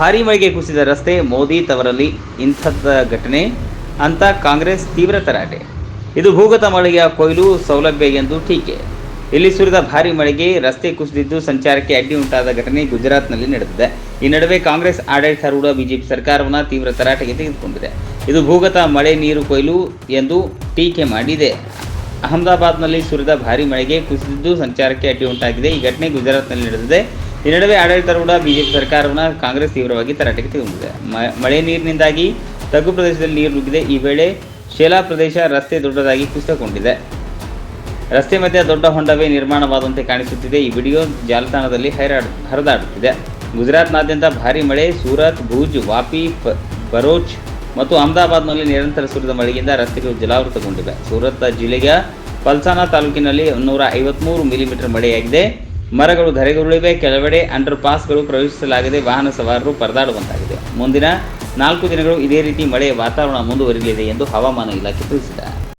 ಭಾರೀ ಮಳೆಗೆ ಕುಸಿದ ರಸ್ತೆ ಮೋದಿ ತವರಲ್ಲಿ ಇಂಥದ್ದ ಘಟನೆ ಅಂತ ಕಾಂಗ್ರೆಸ್ ತೀವ್ರ ತರಾಟೆ. ಇದು ಭೂಗತ ಮಳೆಯ ಕೊಯ್ಲು ಸೌಲಭ್ಯ ಎಂದು ಟೀಕೆ. ಇಲ್ಲಿ ಸುರಿದ ಭಾರಿ ಮಳೆಗೆ ರಸ್ತೆ ಕುಸಿದಿದ್ದು ಸಂಚಾರಕ್ಕೆ ಅಡ್ಡಿ ಉಂಟಾದ ಘಟನೆ ಗುಜರಾತ್ನಲ್ಲಿ ನಡೆದಿದೆ. ಈ ನಡುವೆ ಕಾಂಗ್ರೆಸ್ ಆಡಳಿತಾರೂಢ ಬಿಜೆಪಿ ಸರ್ಕಾರವನ್ನು ತೀವ್ರ ತರಾಟೆಗೆ ತೆಗೆದುಕೊಂಡಿದೆ. ಇದು ಭೂಗತ ಮಳೆ ನೀರು ಕೊಯ್ಲು ಎಂದು ಟೀಕೆ ಮಾಡಿದೆ. ಅಹಮದಾಬಾದ್ನಲ್ಲಿ ಸುರಿದ ಭಾರಿ ಮಳೆಗೆ ಕುಸಿದಿದ್ದು ಸಂಚಾರಕ್ಕೆ ಅಡ್ಡಿ ಉಂಟಾಗಿದೆ. ಈ ಘಟನೆ ಗುಜರಾತ್ನಲ್ಲಿ ನಡೆದಿದೆ. ಈ ನಡುವೆ ಆಡಳಿತಾರೂಢ ಬಿಜೆಪಿ ಸರ್ಕಾರವನ್ನು ಕಾಂಗ್ರೆಸ್ ತೀವ್ರವಾಗಿ ತರಾಟೆಗೆ ತೆಗೆದುಕೊಂಡಿದೆ. ಮ- ಮಳೆ ನೀರಿನಿಂದಾಗಿ ತಗ್ಗು ಪ್ರದೇಶದಲ್ಲಿ ನೀರು ನುಗ್ಗಿದೆ. ಈ ವೇಳೆ ಶೇಲಾ ಪ್ರದೇಶ ರಸ್ತೆ ದೊಡ್ಡದಾಗಿ ಕುಸಿತಗೊಂಡಿದೆ. ರಸ್ತೆ ಮಧ್ಯೆ ದೊಡ್ಡ ಹೊಂಡವೇ ನಿರ್ಮಾಣವಾದಂತೆ ಕಾಣಿಸುತ್ತಿದೆ. ಈ ವಿಡಿಯೋ ಜಾಲತಾಣದಲ್ಲಿ ಹೈರಾಡ್ ಹರಿದಾಡುತ್ತಿದೆ. ಗುಜರಾತ್ನಾದ್ಯಂತ ಭಾರೀ ಮಳೆ, ಸೂರತ್, ಭುಜ್, ವಾಪಿ ಬರೋಚ್ ಮತ್ತು ಅಹಮದಾಬಾದ್ನಲ್ಲಿ ನಿರಂತರ ಸುರಿದ ಮಳೆಯಿಂದ ರಸ್ತೆಗಳು ಜಲಾವೃತಗೊಂಡಿವೆ. ಸೂರತ್ ಜಿಲ್ಲೆಯ ಪಲ್ಸಾನಾ ತಾಲೂಕಿನಲ್ಲಿ ನೂರ ಐವತ್ಮೂರು ಮಿಲಿಮೀಟರ್ ಮಳೆಯಾಗಿದೆ. ಮರಗಳು ಧರೆಗುರುಳಿವೆ. ಕೆಲವೆಡೆ ಅಂಡರ್ ಪಾಸ್ಗಳು ಪ್ರವೇಶಿಸಲಾಗದೆ ವಾಹನ ಸವಾರರು ಪರದಾಡುವಂತಾಗಿದೆ. ಮುಂದಿನ ನಾಲ್ಕು ದಿನಗಳು ಇದೇ ರೀತಿ ಮಳೆಯ ವಾತಾವರಣ ಮುಂದುವರಿಯಲಿದೆ ಎಂದು ಹವಾಮಾನ ಇಲಾಖೆ ತಿಳಿಸಿದೆ.